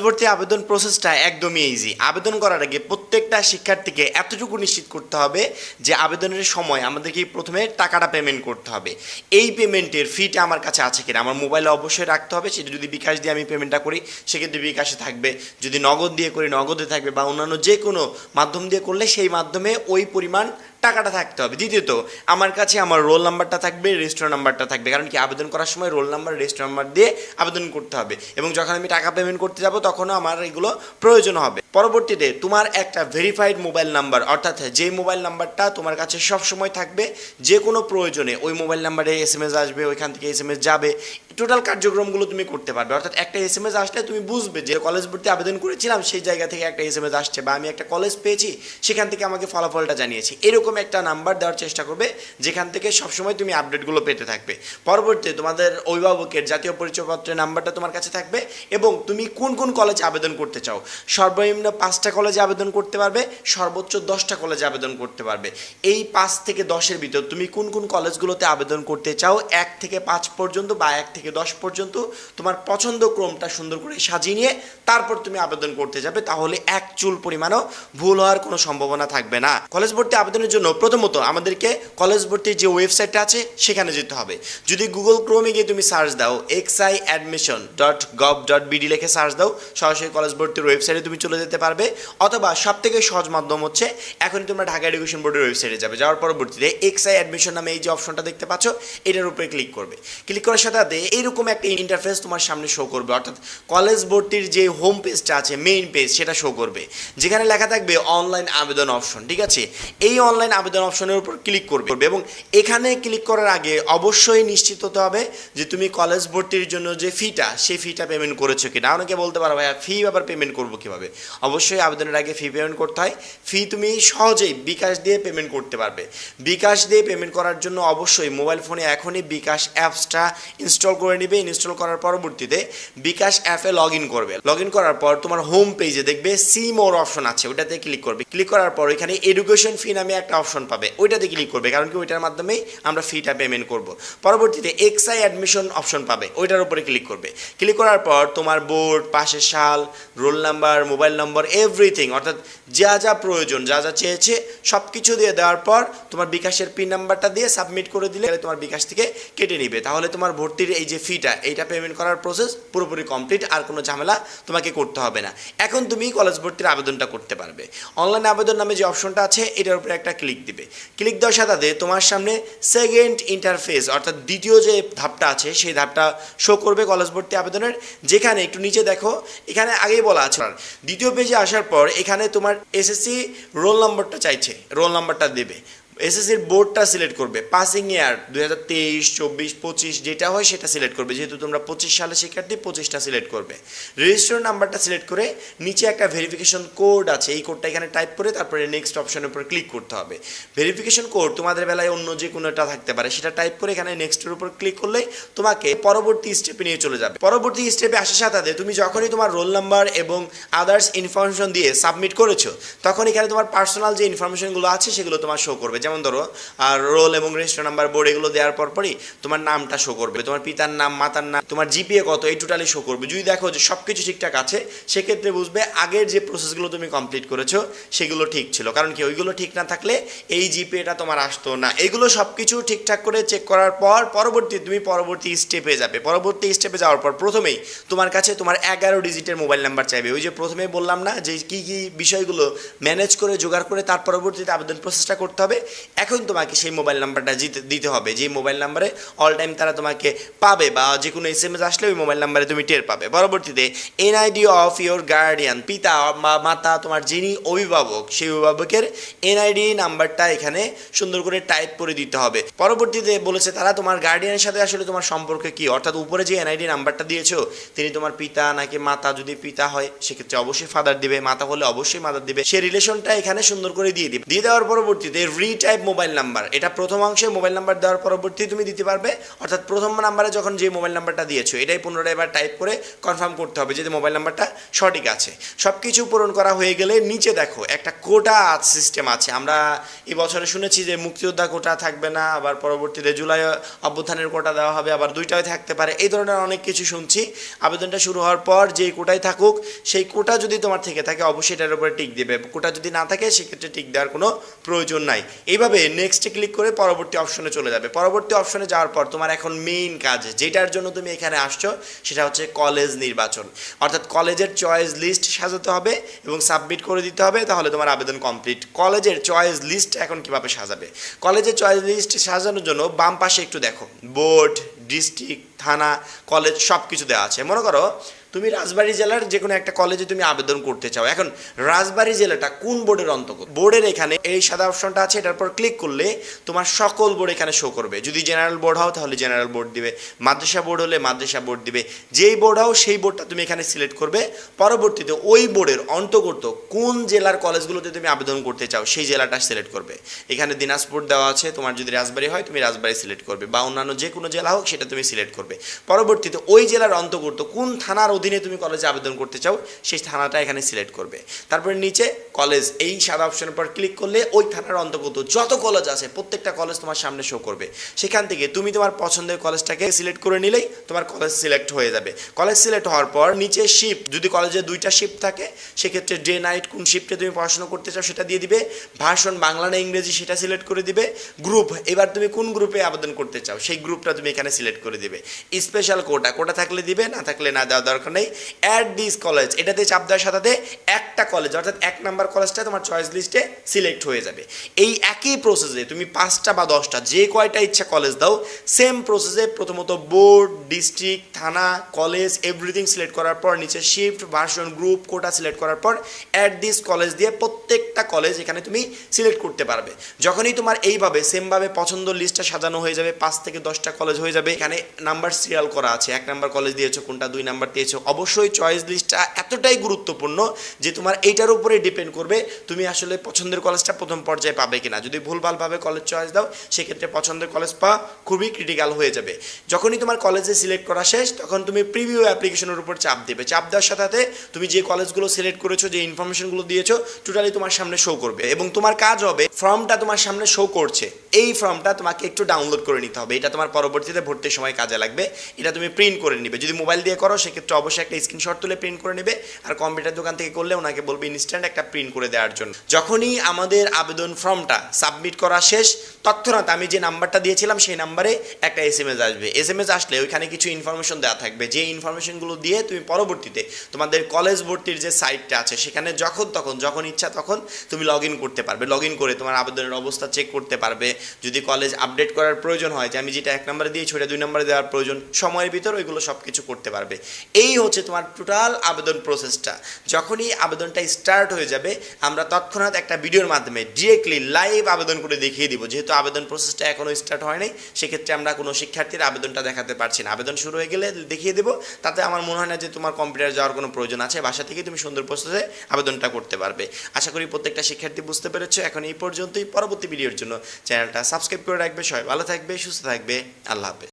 ভর্তি আবেদন প্রসেসটা একদমই ইজি আবেদন করার আগে প্রত্যেকটা শিক্ষার্থীকে এতটুকু নিশ্চিত করতে হবে যে আবেদনের সময় আমাদেরকে প্রথমে টাকাটা পেমেন্ট করতে হবে। এই পেমেন্টের ফিটা আমার কাছে আছে কিনা? আমার মোবাইলে অবশ্যই রাখতে হবে। সেটা যদি বিকাশ দিয়ে আমি পেমেন্টটা করি, সেক্ষেত্রে বিকাশে থাকবে। যদি নগদ দিয়ে করি, নগদে থাকবে বা অন্যান্য যে কোনো মাধ্যম দিয়ে করলে সেই মাধ্যমে ওই পরিমাণ টাকাটা থাকতে হবে। দ্বিতীয়ত, আমার কাছে আমার রোল নাম্বারটা থাকবে, রেজিস্টার নাম্বারটা থাকবে। কারণ কি, আবেদন করার সময় রোল নাম্বার, রেজিস্টার নাম্বার দিয়ে আবেদন করতে হবে। এবং যখন আমি টাকা পেমেন্ট করতে যাব, তখনও আমার এগুলো প্রয়োজন হবে। পরবর্তীতে তোমার একটা ভেরিফাইড মোবাইল নাম্বার অর্থাৎ যে মোবাইল নাম্বারটা তোমার কাছে সব সময় থাকবে, যে কোনো প্রয়োজনে ওই মোবাইল নাম্বারে এস এম এস আসবে, ওইখান থেকে এস এম এস যাবে টোটাল কার্যক্রমগুলো তুমি করতে পারবে। অর্থাৎ একটা এস এম এস আসলে তুমি বুঝবে যে কলেজ ভর্তি আবেদন করেছিলাম, সেই জায়গা থেকে একটা এস এম এস আসছে বা আমি একটা কলেজ পেয়েছি, সেখান থেকে আমাকে ফলাফলটা জানিয়েছি। এরকম একটা নাম্বার দেওয়ার চেষ্টা করবে, যেখান থেকে সবসময় তুমি আপডেটগুলো পেতে থাকবে। পরবর্তীতে তোমাদের অভিভাবকের জাতীয় পরিচয়পত্রের নাম্বারটা তোমার কাছে থাকবে এবং তুমি কোন কোন কলেজে আবেদন করতে চাও? সর্বনিম্ন পাঁচটা কলেজে আবেদন করতে পারবে, সর্বোচ্চ দশটা কলেজে আবেদন করতে পারবে। এই পাঁচ থেকে দশের ভিতর তুমি কোন কোন কলেজগুলোতে আবেদন করতে চাও, এক থেকে পাঁচ পর্যন্ত বা এক থেকে দশ পর্যন্ত, তোমার পছন্দ ক্রমটা সুন্দর করে সাজিয়ে নিয়ে তারপর তুমি আবেদন করতে যাবে, তাহলে এক চুল পরিমাণও ভুল হওয়ার কোনো সম্ভাবনা থাকবে না। কলেজ ভর্তি আবেদনের জন্য প্রথমত আমাদেরকে কলেজ ভর্তির যে ওয়েবসাইটটা আছে, সেখানে যেতে হবে। যদি গুগল ক্রোমে গিয়ে তুমি সার্চ দাও X I admission dot gov dot BD লিখে সার্চ দাও, সরাসরি কলেজ ভর্তির ওয়েবসাইটে তুমি চলে যেতে পারবে, অথবা সব থেকে সহজ মাধ্যম হচ্ছে এখন তোমরা ঢাকা এডুকেশন বোর্ডের ওয়েবসাইটে যাবে। যাওয়ার পরবর্তীতে এক্স আই অ্যাডমিশন নামে এই যে অপশনটা দেখতে পাচ্ছ, এটার উপরে ক্লিক করবে। ক্লিক করার সাথে সাথে এইরকম একটা ইন্টারফেস তোমার সামনে শো করবে, অর্থাৎ কলেজ ভর্তির যে হোম পেজটা আছে মেইন পেজ সেটা শো করবে। যেখানে লেখা থাকবে অনলাইন আবেদন অপশন ঠিক আছে? এই অনলাইন আবেদন অপশনের উপর ক্লিক করবে এবং এখানে ক্লিক করার আগে অবশ্যই নিশ্চিত হতে হবে যে তুমি কলেজ ভর্তির জন্য যে ফিটা সেই ফিটা পেমেন্ট করেছ কিনা। অনেকে বলতে পারো, ভাইয়া ফি আবার পেমেন্ট করব কীভাবে? অবশ্যই আবেদনের আগে ফি পেমেন্ট করতে হয়। ফি তুমি সহজেই বিকাশ দিয়ে পেমেন্ট করতে পারবে। বিকাশ দিয়ে পেমেন্ট করার জন্য অবশ্যই মোবাইল ফোনে এখনই বিকাশ অ্যাপসটা ইনস্টল করে নিবে। ইনস্টল করার পরবর্তীতে বিকাশ অ্যাপে লগ ইন করবে। লগ ইন করার পর তোমার হোম পেজে দেখবে সি মোর অপশন আছে। ওটাতে ক্লিক করবে। ক্লিক করার পর এখানে এডুকেশন ফি নামে একটা অপশন পাবে। ওইটাতে ক্লিক করবে। কারণ কি? ওইটার মাধ্যমেই আমরা ফিটা পেমেন্ট করব। পরবর্তীতে এক্সআই অ্যাডমিশন অপশন পাবে। ওইটার উপরে ক্লিক করবে। ক্লিক করার পর তোমার বোর্ড পাশের সাল roll number mobile number everything অর্থাৎ যা যা প্রয়োজন, যা যা চেয়েছে সব কিছু দিয়ে দেওয়ার পর তোমার বিকাশের পিন নাম্বারটা দিয়ে সাবমিট করে দিলে তোমার বিকাশ থেকে কেটে নিবে। তাহলে তোমার ভর্তির এই যে ফিটা এইটা পেমেন্ট করার প্রসেস পুরোপুরি কমপ্লিট আর কোনো ঝামেলা তোমাকে করতে হবে না। এখন তুমি কলেজ ভর্তির আবেদনটা করতে পারবে। অনলাইন আবেদন নামে যে অপশনটা আছে, এটার উপরে একটা ক্লিক দিবে। ক্লিক দেওয়ার সাথে তোমার সামনে সেকেন্ড ইন্টারফেস অর্থাৎ দ্বিতীয় যে ধাপটা আছে, সেই ধাপটা শো করবে কলেজ ভর্তি আবেদনের। যেখানে একটু নিচে দেখো, এখানে আগেই বলা আছে, দ্বিতীয় পেজে আসার পর এখানে তোমার এসএসসি রোল নাম্বারটা চাইছে রোল নাম্বারটা দেবে। এসএসসির বোর্ডটা সিলেক্ট করবে। পাসিং ইয়ার দুই হাজার তেইশ, চব্বিশ, পঁচিশ, যেটা হয় সেটা সিলেক্ট করবে। যেহেতু তোমরা পঁচিশ সালে শিক্ষার্থী, পঁচিশটা সিলেক্ট করবে। রেজিস্টার নাম্বারটা সিলেক্ট করে নিচে একটা ভেরিফিকেশন কোড আছে। এই কোডটা এখানে টাইপ করে তারপরে নেক্সট অপশনের উপর ক্লিক করতে হবে। ভেরিফিকেশন কোড তোমাদের বেলায় অন্য যে কোনো একটা থাকতে পারে, সেটা টাইপ করে এখানে নেক্সটের উপর ক্লিক করলেই তোমাকে পরবর্তী স্টেপে নিয়ে চলে যাবে। পরবর্তী স্টেপে আসার সাথে তুমি যখনই তোমার রোল নাম্বার এবং আদার্স ইনফরমেশন দিয়ে সাবমিট করেছ, তখন এখানে তোমার পার্সোনাল যে ইনফরমেশনগুলো আছে সেগুলো তোমার শো করবে। যেমন ধরো, আর রোল এবং রেজিস্টার নাম্বার বোর্ড এগুলো দেওয়ার পর পরই তোমার নামটা শো করবে, তোমার পিতার নাম, মাতার নাম, তোমার জিপিএ কত, এই টোটালি শো করবে। যদি দেখো যে সব কিছু ঠিকঠাক আছে, সেক্ষেত্রে বুঝবে আগের যে প্রসেসগুলো তুমি কমপ্লিট করেছ, সেগুলো ঠিক ছিল। কারণ কি, ওইগুলো ঠিক না থাকলে এই জিপিএটা তোমার আসতো না। এগুলো সব কিছু ঠিকঠাক করে চেক করার পর পরবর্তী, তুমি পরবর্তী স্টেপে যাবে। পরবর্তী স্টেপে যাওয়ার পর প্রথমেই তোমার কাছে তোমার এগারো ডিজিটের মোবাইল নাম্বার চাইবে। ওই যে প্রথমে বললাম না যে কী কী বিষয়গুলো ম্যানেজ করে, জোগাড় করে তার পরবর্তীতে আবেদন প্রসেসটা করতে হবে। এখন তোমাকে সেই মোবাইল নাম্বারটা দিতে হবে। যে মোবাইল নাম্বারে অল টাইম তারা তোমাকে পাবে বা যে কোনো এস এম এস আসলে ওই মোবাইল নাম্বারে তুমি টের পাবে। পরবর্তীতে এনআইডি অফ ইয়োর গার্ডিয়ান পিতা বা মাতা তোমার যিনি অভিভাবক, সেই অভিভাবকের এনআইডি নাম্বারটা এখানে সুন্দর করে টাইপ করে দিতে হবে। পরবর্তীতে বলেছে তারা তোমার গার্ডিয়ানের সাথে আসলে তোমার সম্পর্ক কি? অর্থাৎ উপরে যে এনআইডি নাম্বারটা দিয়েছ, তিনি তোমার পিতা নাকি মাতা যদি পিতা হয়, সেক্ষেত্রে অবশ্যই ফাদার দিবে। মাতা হলে অবশ্যই মাদার দিবে। সেই রিলেশনটা এখানে সুন্দর করে দিয়ে দিবে। দিয়ে দেওয়ার পরবর্তীতে রিটার্ন টাইপ মোবাইল নাম্বার এটা প্রথম অংশে মোবাইল নাম্বার দেওয়ার পরবর্তী তুমি দিতে পারবে। অর্থাৎ প্রথম নাম্বারে যখন যে মোবাইল নাম্বারটা দিয়েছ, এটাই পুনরায় এবার টাইপ করে কনফার্ম করতে হবে যে মোবাইল নাম্বারটা সঠিক আছে। সব কিছু পূরণ করা হয়ে গেলে নিচে দেখো, একটা কোটা সিস্টেম আছে। আমরা এই বছরে শুনেছি যে মুক্তিযোদ্ধা কোটা থাকবে না, আবার পরবর্তীতে জুলাই অভ্যুত্থানের কোটা দেওয়া হবে, আবার দুইটাই থাকতে পারে। এই ধরনের অনেক কিছু শুনছি। আবেদনটা শুরু হওয়ার পর যেই কোটাই থাকুক, সেই কোটা যদি তোমার থেকে থাকে, অবশ্যই এটার উপরে টিক দেবে। কোটা যদি না থাকে, সেক্ষেত্রে টিক দেওয়ার কোনো প্রয়োজন নাই। এইভাবে নেক্সটে ক্লিক করে পরবর্তী অপশনে চলে যাবে। পরবর্তী অপশনে যাওয়ার পর তোমার এখন মেইন কাজ, যেটার জন্য তুমি এখানে আসছো, সেটা হচ্ছে কলেজ নির্বাচন। অর্থাৎ কলেজের চয়েস লিস্ট সাজাতে হবে এবং সাবমিট করে দিতে হবে, তাহলে তোমার আবেদন কমপ্লিট কলেজের চয়েস লিস্ট এখন কীভাবে সাজাবে? কলেজের চয়েস লিস্ট সাজানোর জন্য বাম পাশে একটু দেখো বোর্ড ডিস্ট্রিক্ট থানা কলেজ সব কিছু দেওয়া আছে। মনে করো তুমি রাজবাড়ী জেলার যে কোনো একটা কলেজে তুমি আবেদন করতে চাও। এখন, রাজবাড়ী জেলাটা কোন বোর্ডের অন্তর্গত? বোর্ডের এখানে এই সাদা অপশনটা আছে, এটার পর ক্লিক করলে তোমার সকল বোর্ড এখানে শো করবে। যদি জেনারেল বোর্ড হও, তাহলে জেনারেল বোর্ড দিবে। মাদ্রাসা বোর্ড হলে মাদ্রাসা বোর্ড দিবে। যেই বোর্ড হও, সেই বোর্ডটা তুমি এখানে সিলেক্ট করবে। পরবর্তীতে ওই বোর্ডের অন্তর্গত কোন জেলার কলেজগুলোতে তুমি আবেদন করতে চাও, সেই জেলাটা সিলেক্ট করবে। এখানে দিনাজপুর দেওয়া আছে, তোমার যদি রাজবাড়ী হয়, তুমি রাজবাড়ী সিলেক্ট করবে। বা অন্যান্য যে কোনো জেলা হোক, সেটা তুমি সিলেক্ট করবে। পরবর্তীতে ওই জেলার অন্তর্গত কোন থানার অধীনে তুমি কলেজে আবেদন করতে চাও, সেই থানাটা এখানে সিলেক্ট করবে। তারপরে নিচে কলেজ এই সাদা অপশনের পর ক্লিক করলে ওই থানার অন্তর্গত যত কলেজ আছে, প্রত্যেকটা কলেজ তোমার সামনে শো করবে। সেখান থেকে তুমি তোমার পছন্দের কলেজটাকে সিলেক্ট করে নিলেই তোমার কলেজ সিলেক্ট হয়ে যাবে। কলেজ সিলেক্ট হওয়ার পর নিচে শিফট যদি কলেজে দুইটা শিফট থাকে, সেক্ষেত্রে ডে নাইট কোন শিফটে তুমি পড়াশোনা করতে চাও সেটা দিয়ে দিবে। ভাষণ, বাংলা না ইংরেজি সেটা সিলেক্ট করে দিবে। গ্রুপ এবার তুমি কোন গ্রুপে আবেদন করতে চাও, সেই গ্রুপটা তুমি এখানে সিলেক্ট করে দিবে। স্পেশাল কোটা কোটা থাকলে দিবে, না থাকলে না দেওয়া দরকার নেই। অ্যাড দিস কলেজ এটাতে চাপ দেওয়ার সাথে একটা কলেজ অর্থাৎ এক নাম্বার কলেজটা তোমার চয়েস লিস্টে সিলেক্ট হয়ে যাবে। এই একই প্রসেসে তুমি পাঁচটা বা দশটা যে কয়টা ইচ্ছা কলেজ দাও সেম প্রসেসে প্রথমত বোর্ড ডিস্ট্রিক্ট থানা কলেজ এভরিথিং সিলেক্ট করার পর, নিচে shift version group quota select করার পর অ্যাট দিস কলেজ দিয়ে প্রত্যেকটা কলেজ এখানে তুমি সিলেক্ট করতে পারবে। যখনই তোমার এইভাবে সেমভাবে পছন্দ লিস্টটা সাজানো হয়ে যাবে, পাঁচ থেকে দশটা কলেজ হয়ে যাবে, এখানে নাম্বার সিরিয়াল করা আছে। এক নাম্বার কলেজ দিয়েছ, কোনটা? দুই নাম্বার দিয়েছ অবশ্যই চয়েস লিস্টটা এতটাই গুরুত্বপূর্ণ যে তোমার এইটার উপরে ডিপেন্ড করবে তুমি আসলে পছন্দের কলেজটা প্রথম পর্যায়ে পাবে কিনা। যদি ভুলভালভাবে কলেজ চয়েস দাও, সেক্ষেত্রে পছন্দের কলেজ পাওয়া খুবই ক্রিটিক্যাল হয়ে যাবে। যখনই তোমার কলেজে সিলেক্ট করা শেষ, তখন তুমি প্রিভিউ অ্যাপ্লিকেশনের উপর চাপ দেবে। চাপ দেওয়ার সাথে সাথে তুমি যে কলেজগুলো সিলেক্ট করেছ, যে ইনফরমেশনগুলো দিয়েছ টোটালি তোমার সামনে শো করবে এবং তোমার কাজ হবে ফর্মটা তোমার সামনে শো করছে। এই ফর্মটা তোমাকে একটু ডাউনলোড করে নিতে হবে। এটা তোমার পরবর্তীতে ভর্তির সময় কাজে লাগবে। এটা তুমি প্রিন্ট করে নিবে। যদি মোবাইল দিয়ে করো, সেক্ষেত্রে অবশ্যই একটা স্ক্রিনশট তুলে প্রিন্ট করে নেবে আর কম্পিউটার দোকান থেকে করলে ওনাকে বলবে ইনস্ট্যান্ট একটা প্রিন্ট করে দেওয়ার জন্য। যখনই আমাদের আবেদন ফর্মটা সাবমিট করা শেষ, তৎক্ষণাৎ আমি যে নাম্বারটা দিয়েছিলাম সেই নাম্বারে একটা এস এম এস আসবে। এস এম এস আসলে ওইখানে কিছু ইনফরমেশন দেওয়া থাকবে। যে ইনফরমেশনগুলো দিয়ে তুমি পরবর্তীতে তোমাদের কলেজ ভর্তির যে সাইটটা আছে, সেখানে যখন তখন, যখন ইচ্ছা তখন তুমি লগ ইন করতে পারবে। লগ ইন করে তোমার আবেদনের অবস্থা চেক করতে পারবে। যদি কলেজ আপডেট করার প্রয়োজন হয়, যে আমি যেটা এক নম্বরে দিয়েছি ওটা দুই নম্বরে দেওয়ার প্রয়োজন, সময়ের ভিতর ওইগুলো সব কিছু করতে পারবে। এই হচ্ছে তোমার টোটাল আবেদন প্রসেসটা যখনই আবেদনটা স্টার্ট হয়ে যাবে, আমরা তৎক্ষণাৎ একটা ভিডিওর মাধ্যমে ডিরেক্টলি লাইভ আবেদন করে দেখিয়ে দিব। যেহেতু আবেদন প্রসেসটা এখনও স্টার্ট হয় নাই, সেক্ষেত্রে আমরা কোনো শিক্ষার্থীর আবেদনটা দেখাতে পারছি না। আবেদন শুরু হয়ে গেলে দেখিয়ে দেবো, তাতে আমার মনে হয় না যে তোমার কম্পিউটার যাওয়ার কোনো প্রয়োজন আছে। বাসা থেকে তুমি সুন্দর প্রসেসে আবেদনটা করতে পারবে। আশা করি প্রত্যেকটা শিক্ষার্থী বুঝতে পেরেছ। এখন এই পর্যন্তই। পরবর্তী ভিডিওর জন্য চ্যানেলটা সাবস্ক্রাইব করে রাখবে। সবাই ভালো থাকবে, সুস্থ থাকবে। আল্লাহ হাফেজ।